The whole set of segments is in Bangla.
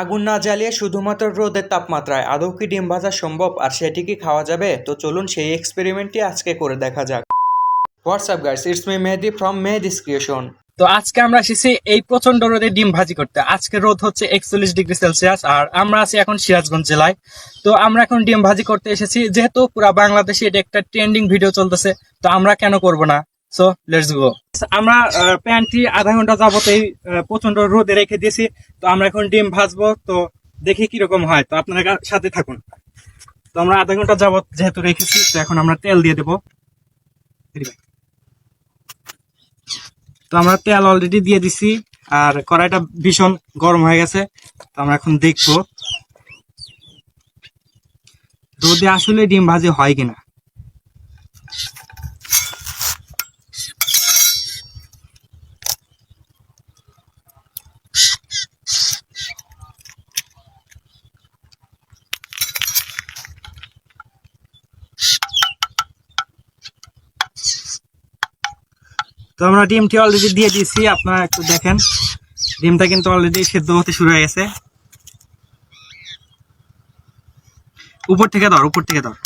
আগুন না জ্বালিয়ে শুধুমাত্র রোদের তাপমাত্রায়। আদৌ কি ডিম ভাজা সম্ভব? আর সেটি কি খাওয়া যাবে? তো চলুন সেই এক্সপেরিমেন্টটি আজকে করে দেখা যাক। What's up guys it's me Mehedi from Mehedi's creation তো আজকে আমরা এসেছি এই প্রচণ্ড রোদে ডিম ভাজি করতে। আজকে রোদ হচ্ছে একচল্লিশ ডিগ্রি সেলসিয়াস, আর আমরা আছি এখন সিরাজগঞ্জ জেলায়। তো আমরা এখন ডিম ভাজি করতে এসেছি। যেহেতু পুরা বাংলাদেশে এটা একটা ট্রেন্ডিং ভিডিও চলতেছে, তো আমরা কেন করব না? সো লেটস গো আমরা প্যান্টটি আধা ঘণ্টা যাবত এই আহ, প্রচণ্ড রোদে রেখে দিয়েছি। তো আমরা এখন ডিম ভাজবো। তো দেখি কীরকম হয়। তো আপনারা সাথে থাকুন। তো আমরা আধা ঘণ্টা যাবত যেহেতু রেখেছি তো এখন আমরা তেল দিয়ে দেবো। তো আমরা তেল অলরেডি দিয়ে দিছি। আর কড়াইটা ভীষণ গরম হয়ে গেছে। তো আমরা এখন দেখব। রোদে আসলে ডিম ভাজি হয় কিনা। তো আমরা ডিমটি অলরেডি দিয়ে দিয়েছি, আপনারা একটু দেখেন। ডিমটা কিন্তু অলরেডি সেদ্ধ হতে শুরু হয়ে গেছে। উপর থেকে ধর, উপর থেকে ধর।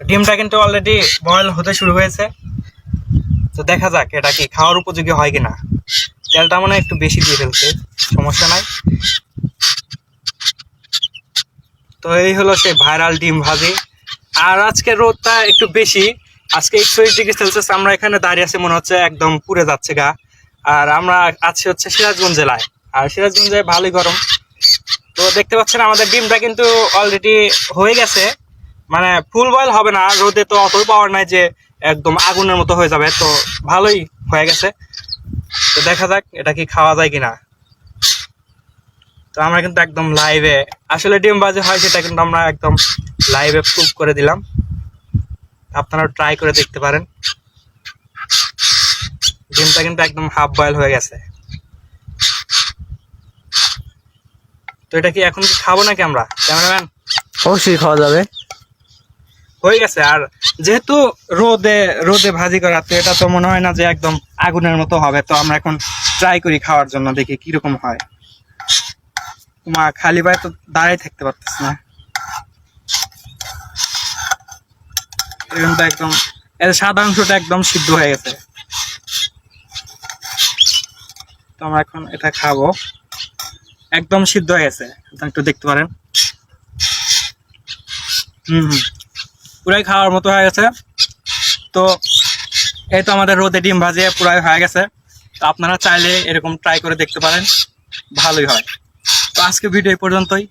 ডিমটা কিন্তু অলরেডি বয়েল হতে শুরু হয়েছে। তো দেখা যাক এটা কি খাওয়ার উপযোগী হয় কিনা। তেলটা মনে একটু বেশি দিয়ে ফেলছে, সমস্যা নাই। তো এই হলো সে ভাইরাল ডিম ভাজি। আর আজকে রোদটা একটু বেশি আজকে একচল্লিশ ডিগ্রি সেলসিয়াস আমরা এখানে দাঁড়িয়ে আছি, মনে হচ্ছে একদম পুড়ে যাচ্ছে গা। আর আমরা আছি হচ্ছে সিরাজগঞ্জ জেলায়। আর সিরাজগঞ্জ জেলায় ভালোই গরম। তো দেখতে পাচ্ছেন, আমাদের ডিমটা কিন্তু অলরেডি হয়ে গেছে। মানে ফুল বয়েল হবে না, রোদে তো অতই পাওয়ার নাই যে একদম আগুনের মতো হয়ে যাবে। তো ভালোই হয়ে গেছে। তো দেখা যাক, এটা কি খাওয়া যায় কিনা। তো আমরা কিন্তু একদম লাইভে আসলে ডিম বাজে হয় সেটা কিন্তু আমরা একদম লাইভে প্রুভ করে দিলাম। আপনারা ট্রাই করে দেখতে পারেন। ডিমটা কিন্তু একদম হাফ বয়েল হয়ে গেছে। তো এটা কি এখন কি খাব নাকি আমরা? ক্যামেরাম্যান অবশ্যই খাওয়া যাবে। হয়ে গেছে। আর যেহেতু রোদে রোদে ভাজি করা তো এটা তো মনে হয় না যে একদম আগুনের মতো হবে। তো আমরা এখন ট্রাই করি খাওয়ার জন্য দেখি কীরকম হয়। মা খালি পায়ে তো দাঁড়াই থাকতে পারতেছ না। কিন্তু একদম, এর সাদা অংশটা একদম সিদ্ধ হয়ে গেছে। তো আমরা এখন এটা খাব। একদম সিদ্ধ হয়ে গেছে। একটু দেখতে পারেন। হুম হুম। পুরাই খাওয়ার মতো হয়ে গেছে। তো এই তো আমাদের রোদে ডিম ভাজিয়ে পুরাই হয়ে গেছে। তো আপনারা চাইলে এরকম ট্রাই করে দেখতে পারেন। ভালোই হয়। তো আজকে ভিডিও পর্যন্তই।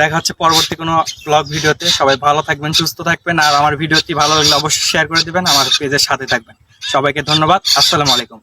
দেখা হচ্ছে পরবর্তী কোনো ব্লগ ভিডিওতে। সবাই ভালো থাকবেন, সুস্থ থাকবেন, আর আমার ভিডিওটি ভালো লাগলে অবশ্যই শেয়ার করে দেবেন, আমার পেজের সাথে থাকবেন। সবাইকে ধন্যবাদ, আসসালামু আলাইকুম।